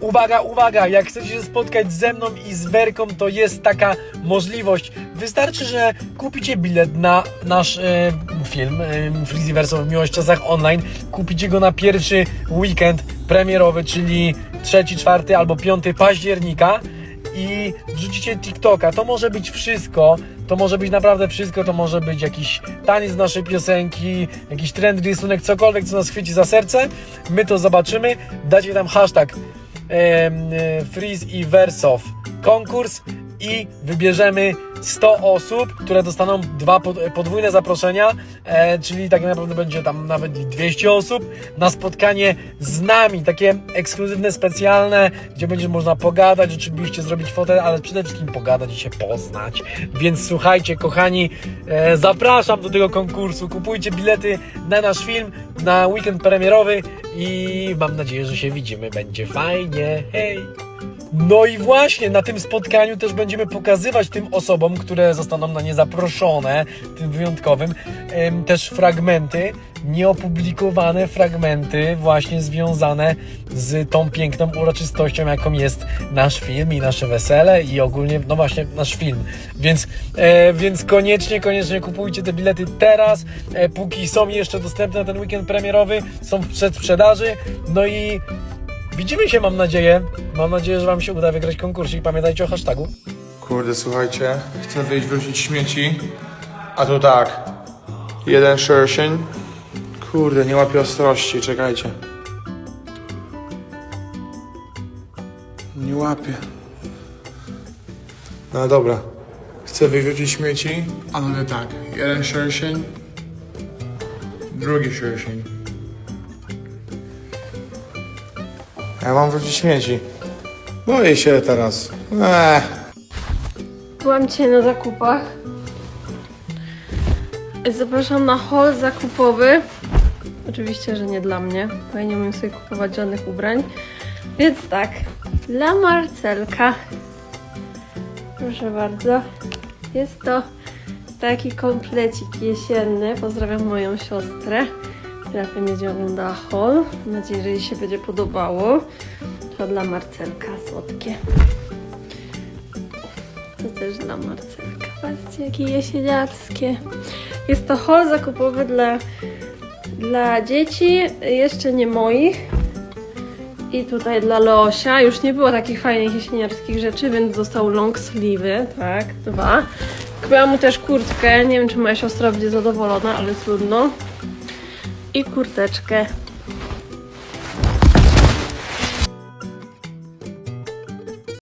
Uwaga, uwaga, jak chcecie się spotkać ze mną i z Werką, to jest taka możliwość. Wystarczy, że kupicie bilet na nasz e, film e, Freezyverse w Miłość Czasach Online. Kupicie go na pierwszy weekend premierowy, czyli 3, 4 albo 5 października i wrzucicie TikToka. To może być wszystko, to może być naprawdę wszystko, to może być jakiś taniec naszej piosenki, jakiś trend, rysunek, cokolwiek, co nas chwyci za serce. My to zobaczymy. Dacie tam hashtag Freeze i Versof konkurs i wybierzemy 100 osób, które dostaną dwa pod- podwójne zaproszenia, e, czyli tak naprawdę będzie tam nawet i 200 osób na spotkanie z nami, takie ekskluzywne, specjalne, gdzie będzie można pogadać, rzeczywiście zrobić fotę, ale przede wszystkim pogadać i się poznać. Więc słuchajcie, kochani, e, zapraszam do tego konkursu, kupujcie bilety na nasz film, na weekend premierowy i mam nadzieję, że się widzimy, będzie fajnie, hej! No i właśnie na tym spotkaniu też będziemy pokazywać tym osobom, które zostaną na nie zaproszone, tym wyjątkowym, też fragmenty, nieopublikowane fragmenty właśnie związane z tą piękną uroczystością, jaką jest nasz film i nasze wesele i ogólnie, no właśnie, nasz film. Więc, e, więc koniecznie, koniecznie kupujcie te bilety teraz, e, póki są jeszcze dostępne ten weekend premierowy, są w przedsprzedaży, no i Widzimy się, mam nadzieję. Mam nadzieję, że Wam się uda wygrać konkursik. i Pamiętajcie o hashtagu. Kurde, słuchajcie, chcę wyjść wyrzucić śmieci, a to tak, jeden szerszeń, kurde, nie łapię ostrości, czekajcie. Nie łapię. No dobra, chcę wyrzucić śmieci, a mówię tak, jeden szerszeń, drugi szerszeń. Ja mam wrzucić śmieci. Boję się teraz. Eee. Byłam dzisiaj na zakupach. Zapraszam na haul zakupowy. Oczywiście, że nie dla mnie, bo ja nie umiem sobie kupować żadnych ubrań. Więc tak, dla Marcelka. Proszę bardzo. Jest to taki komplecik jesienny. Pozdrawiam moją siostrę, która będzie oglądała haul. Mam nadzieję, że jej się będzie podobało. To dla Marcelka słodkie. To też dla Marcelka. Patrzcie, jakie jesieniarskie. Jest to haul zakupowy dla, dla dzieci, jeszcze nie moich. I tutaj dla Leosia. Już nie było takich fajnych jesieniarskich rzeczy, więc dostał long sleeve'y, tak, dwa. Kupiłam mu też kurtkę, nie wiem czy moja siostra będzie zadowolona, ale trudno. I kurteczkę